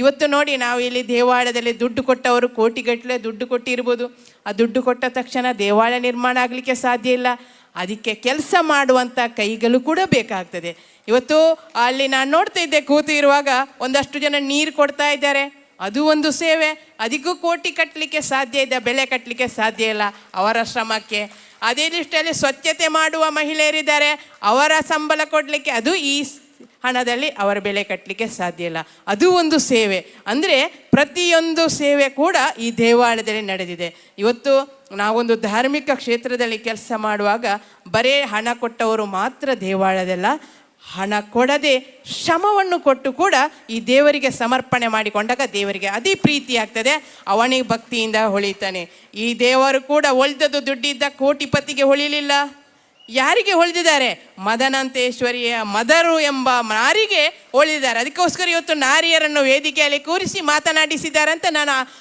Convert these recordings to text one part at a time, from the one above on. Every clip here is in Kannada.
ಇವತ್ತು ನೋಡಿ ನಾವು ಇಲ್ಲಿ ದೇವಾಲಯದಲ್ಲಿ ದುಡ್ಡು ಕೊಟ್ಟವರು ಕೋಟಿಗಟ್ಟಲೆ ದುಡ್ಡು ಕೊಟ್ಟಿರ್ಬೋದು. ಆ ದುಡ್ಡು ಕೊಟ್ಟ ತಕ್ಷಣ ದೇವಾಲಯ ನಿರ್ಮಾಣ ಆಗಲಿಕ್ಕೆ ಸಾಧ್ಯ ಇಲ್ಲ. ಅದಕ್ಕೆ ಕೆಲಸ ಮಾಡುವಂಥ ಕೈಗಳು ಕೂಡ ಬೇಕಾಗ್ತದೆ. ಇವತ್ತು ಅಲ್ಲಿ ನಾನು ನೋಡ್ತಾ ಇದ್ದೆ ಕೂತು ಇರುವಾಗ ಒಂದಷ್ಟು ಜನ ನೀರು ಕೊಡ್ತಾ ಇದ್ದಾರೆ. ಅದು ಒಂದು ಸೇವೆ. ಅದಕ್ಕೂ ಕೋಟಿ ಕಟ್ಟಲಿಕ್ಕೆ ಸಾಧ್ಯ ಇದೆ, ಬೆಲೆ ಕಟ್ಟಲಿಕ್ಕೆ ಸಾಧ್ಯ ಇಲ್ಲ ಅವರ ಶ್ರಮಕ್ಕೆ. ಅದೇ ಲಿಸ್ಟಲ್ಲಿ ಸ್ವಚ್ಛತೆ ಮಾಡುವ ಮಹಿಳೆಯರಿದ್ದಾರೆ. ಅವರ ಸಂಬಳ ಕೊಡಲಿಕ್ಕೆ ಅದು ಈ ಹಣದಲ್ಲಿ ಅವರ ಬೆಲೆ ಕಟ್ಟಲಿಕ್ಕೆ ಸಾಧ್ಯ ಇಲ್ಲ. ಅದು ಒಂದು ಸೇವೆ. ಅಂದರೆ ಪ್ರತಿಯೊಂದು ಸೇವೆ ಕೂಡ ಈ ದೇವಾಲಯದಲ್ಲಿ ನಡೆದಿದೆ. ಇವತ್ತು ನಾವೊಂದು ಧಾರ್ಮಿಕ ಕ್ಷೇತ್ರದಲ್ಲಿ ಕೆಲಸ ಮಾಡುವಾಗ ಬರೇ ಹಣ ಕೊಟ್ಟವರು ಮಾತ್ರ ದೇವಾಲಯದಲ್ಲ, ಹಣ ಕೊಡದೆ ಶ್ರಮವನ್ನು ಕೊಟ್ಟು ಕೂಡ ಈ ದೇವರಿಗೆ ಸಮರ್ಪಣೆ ಮಾಡಿಕೊಂಡಾಗ ದೇವರಿಗೆ ಅದೇ ಪ್ರೀತಿ ಆಗ್ತದೆ. ಅವನಿಗೆ ಭಕ್ತಿಯಿಂದ ಹೊಳಿತಾನೆ. ಈ ದೇವರು ಕೂಡ ಒಳ್ದದ್ದು ದುಡ್ಡಿದ್ದ ಕೋಟಿಪತಿಗೆ ಹೊಳಿಲಿಲ್ಲ. ಯಾರಿಗೆ ಹೊಳೆದಿದ್ದಾರೆ? ಮದನಂತೇಶ್ವರಿಯ ಮದರು ಎಂಬ ನಾರಿಗೆ ಹೊಳೆದಿದ್ದಾರೆ. ಅದಕ್ಕೋಸ್ಕರ ಇವತ್ತು ನಾರಿಯರನ್ನು ವೇದಿಕೆಯಲ್ಲಿ ಕೂರಿಸಿ ಮಾತನಾಡಿಸಿದ್ದಾರೆ ಅಂತ ನಾನು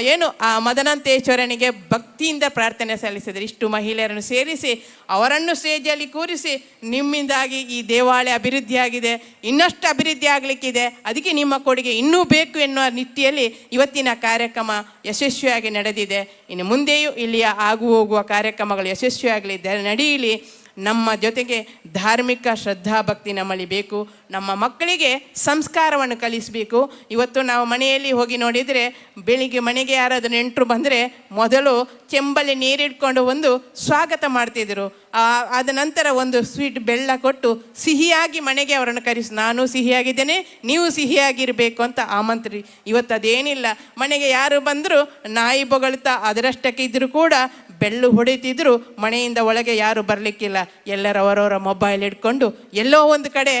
ಏನು, ಆ ಮದನಂತೇಶ್ವರನಿಗೆ ಭಕ್ತಿಯಿಂದ ಪ್ರಾರ್ಥನೆ ಸಲ್ಲಿಸಿದರೆ ಇಷ್ಟು ಮಹಿಳೆಯರನ್ನು ಸೇರಿಸಿ, ಅವರನ್ನು ಸ್ಟೇಜಲ್ಲಿ ಕೂರಿಸಿ, ನಿಮ್ಮಿಂದಾಗಿ ಈ ದೇವಾಲಯ ಅಭಿವೃದ್ಧಿಯಾಗಿದೆ, ಇನ್ನಷ್ಟು ಅಭಿವೃದ್ಧಿ ಆಗಲಿಕ್ಕಿದೆ. ಅದಕ್ಕೆ ನಿಮ್ಮ ಕೊಡುಗೆ ಇನ್ನೂ ಬೇಕು ಎನ್ನುವ ನಿಟ್ಟಿಯಲ್ಲಿ ಇವತ್ತಿನ ಕಾರ್ಯಕ್ರಮ ಯಶಸ್ವಿಯಾಗಿ ನಡೆದಿದೆ. ಇನ್ನು ಮುಂದೆಯೂ ಇಲ್ಲಿಯ ಆಗು ಹೋಗುವ ಕಾರ್ಯಕ್ರಮಗಳು ಯಶಸ್ವಿಯಾಗಲಿ, ದ- ನಡೆಯಲಿ. ನಮ್ಮ ಜೊತೆಗೆ ಧಾರ್ಮಿಕ ಶ್ರದ್ಧಾಭಕ್ತಿ ನಮ್ಮಲ್ಲಿ ಬೇಕು. ನಮ್ಮ ಮಕ್ಕಳಿಗೆ ಸಂಸ್ಕಾರವನ್ನು ಕಲಿಸಬೇಕು. ಇವತ್ತು ನಾವು ಮನೆಯಲ್ಲಿ ಹೋಗಿ ನೋಡಿದರೆ, ಬೆಳಿಗ್ಗೆ ಮನೆಗೆ ಯಾರಾದರೂ ನೆಂಟರು ಬಂದರೆ ಮೊದಲು ಚೆಂಬಲ್ಲಿ ನೀರಿಟ್ಕೊಂಡು ಒಂದು ಸ್ವಾಗತ ಮಾಡ್ತಿದ್ರು. ಆದ ನಂತರ ಒಂದು ಸ್ವೀಟ್ ಬೆಲ್ಲ ಕೊಟ್ಟು ಸಿಹಿಯಾಗಿ ಮನೆಗೆ ಅವರನ್ನು ಕರೆಸಿ, ನಾನು ಸಿಹಿಯಾಗಿದ್ದೇನೆ, ನೀವು ಸಿಹಿಯಾಗಿರಬೇಕು ಅಂತ ಆಮಂತ್ರಿ. ಇವತ್ತು ಅದೇನಿಲ್ಲ. ಮನೆಗೆ ಯಾರು ಬಂದರೂ ನಾಯಿ ಬೊಗಳ್ತಾ, ಅದರಷ್ಟಕ್ಕೆ ಇದ್ದರೂ ಕೂಡ ಬೆಳ್ಳು ಹೊಡಿತಿದ್ರು ಮನೆಯಿಂದ ಒಳಗೆ ಯಾರು ಬರಲಿಕ್ಕಿಲ್ಲ. ಎಲ್ಲರೂ ಅವರವರ ಮೊಬೈಲ್ ಇಟ್ಕೊಂಡು ಎಲ್ಲೋ ಒಂದು ಕಡೆ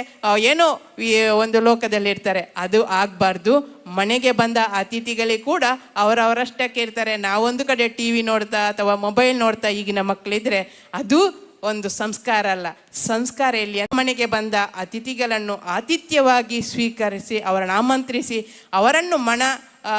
ಏನೋ ಒಂದು ಲೋಕದಲ್ಲಿ ಇರ್ತಾರೆ ಅದು ಆಗಬಾರ್ದು. ಮನೆಗೆ ಬಂದ ಅತಿಥಿಗಳಿಗೆ ಕೂಡ ಅವರವರಷ್ಟಕ್ಕೆ ಇರ್ತಾರೆ. ನಾವೊಂದು ಕಡೆ ಟಿ ವಿ ನೋಡ್ತಾ ಅಥವಾ ಮೊಬೈಲ್ ನೋಡ್ತಾ ಈಗಿನ ಮಕ್ಕಳಿದ್ರೆ ಅದು ಒಂದು ಸಂಸ್ಕಾರ ಅಲ್ಲ. ಸಂಸ್ಕಾರ ಇಲ್ಲಿ ಮನೆಗೆ ಬಂದ ಅತಿಥಿಗಳನ್ನು ಆತಿಥ್ಯವಾಗಿ ಸ್ವೀಕರಿಸಿ, ಅವರನ್ನು ಆಮಂತ್ರಿಸಿ, ಅವರನ್ನು ಮನ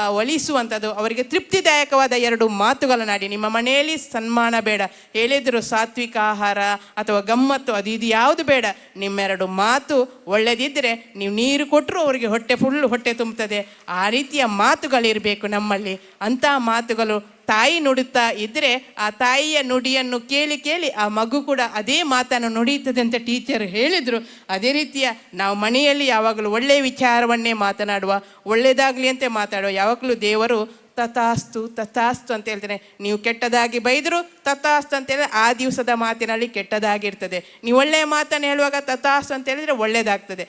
ಒಲಿಸುವಂಥದ್ದು. ಅವರಿಗೆ ತೃಪ್ತಿದಾಯಕವಾದ ಎರಡು ಮಾತುಗಳನ್ನಾಡಿ. ನಿಮ್ಮ ಮನೆಯಲ್ಲಿ ಸನ್ಮಾನ ಬೇಡ. ಹೇಳಿದ್ರು ಸಾತ್ವಿಕ ಆಹಾರ ಅಥವಾ ಗಮ್ಮತ್ತು ಅದು ಇದು ಯಾವುದು ಬೇಡ. ನಿಮ್ಮೆರಡು ಮಾತು ಒಳ್ಳೆದಿದ್ದರೆ ನೀವು ನೀರು ಕೊಟ್ಟರು ಅವರಿಗೆ ಹೊಟ್ಟೆ ಫುಲ್ ಹೊಟ್ಟೆ ತುಂಬುತ್ತದೆ. ಆ ರೀತಿಯ ಮಾತುಗಳಿರಬೇಕು ನಮ್ಮಲ್ಲಿ. ಅಂತಹ ಮಾತುಗಳು ತಾಯಿ ನುಡುತ್ತಾ ಇದ್ದರೆ ಆ ತಾಯಿಯ ನುಡಿಯನ್ನು ಕೇಳಿ ಕೇಳಿ ಆ ಮಗು ಕೂಡ ಅದೇ ಮಾತನ್ನು ನುಡಿಯುತ್ತದೆ ಅಂತ ಟೀಚರ್ ಹೇಳಿದರು. ಅದೇ ರೀತಿಯ ನಾವು ಮನೆಯಲ್ಲಿ ಯಾವಾಗಲೂ ಒಳ್ಳೆಯ ವಿಚಾರವನ್ನೇ ಮಾತನಾಡುವ ಒಳ್ಳೆಯದಾಗಲಿ ಅಂತ ಮಾತಾಡುವ ಯಾವಾಗಲೂ ದೇವರು ತಥಾಸ್ತು ತಥಾಸ್ತು ಅಂತ ಹೇಳ್ತಾನೆ. ನೀವು ಕೆಟ್ಟದಾಗಿ ಬೈದರು ತಥಾಸ್ತು ಅಂತ ಹೇಳಿದ್ರೆ ಆ ದಿವಸದ ಮಾತಿನಲ್ಲಿ ಕೆಟ್ಟದಾಗಿರ್ತದೆ. ನೀವು ಒಳ್ಳೆಯ ಮಾತನ್ನು ಹೇಳುವಾಗ ತಥಾಸ್ತು ಅಂತ ಹೇಳಿದ್ರೆ ಒಳ್ಳೆಯದಾಗ್ತದೆ